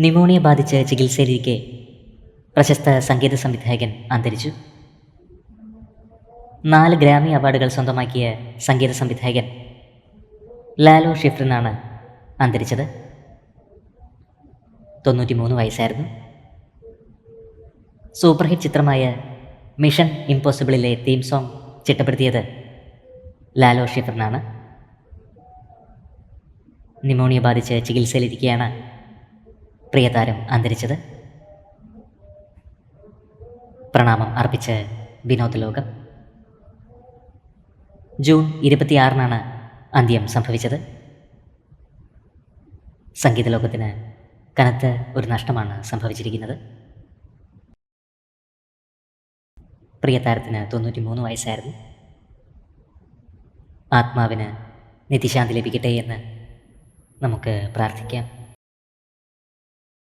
Pneumonia ബാധിച്ച് ചികിത്സയിലിരിക്കെ പ്രശസ്ത സംഗീത സംവിധായകൻ അന്തരിച്ചു. നാല് ഗ്രാമി അവാർഡുകൾ സ്വന്തമാക്കിയ സംഗീത സംവിധായകൻ ലാലോ ഷിഫ്രിനാണ് അന്തരിച്ചത്. തൊണ്ണൂറ്റി മൂന്ന് വയസ്സായിരുന്നു. സൂപ്പർ ഹിറ്റ് ചിത്രമായ മിഷൻ ഇംപോസിബിളിലെ തീം സോങ് ചിട്ടപ്പെടുത്തിയത് ലാലോ ഷിഫറിനാണ് നിമോണിയ ബാധിച്ച് ചികിത്സയിലിരിക്കെയാണ് പ്രിയതാരം അന്തരിച്ചത്. പ്രണാമം അർപ്പിച്ച് വിനോദ ലോകം. ജൂൺ ഇരുപത്തിയാറിനാണ് അന്ത്യം സംഭവിച്ചത്. സംഗീത ലോകത്തിന് കനത്ത ഒരു നഷ്ടമാണ് സംഭവിച്ചിരിക്കുന്നത്. പ്രിയതാരത്തിന് തൊണ്ണൂറ്റി മൂന്ന് വയസ്സായിരുന്നു. ആത്മാവിന് നിത്യശാന്തി ലഭിക്കട്ടെ എന്ന് നമുക്ക് പ്രാർത്ഥിക്കാം.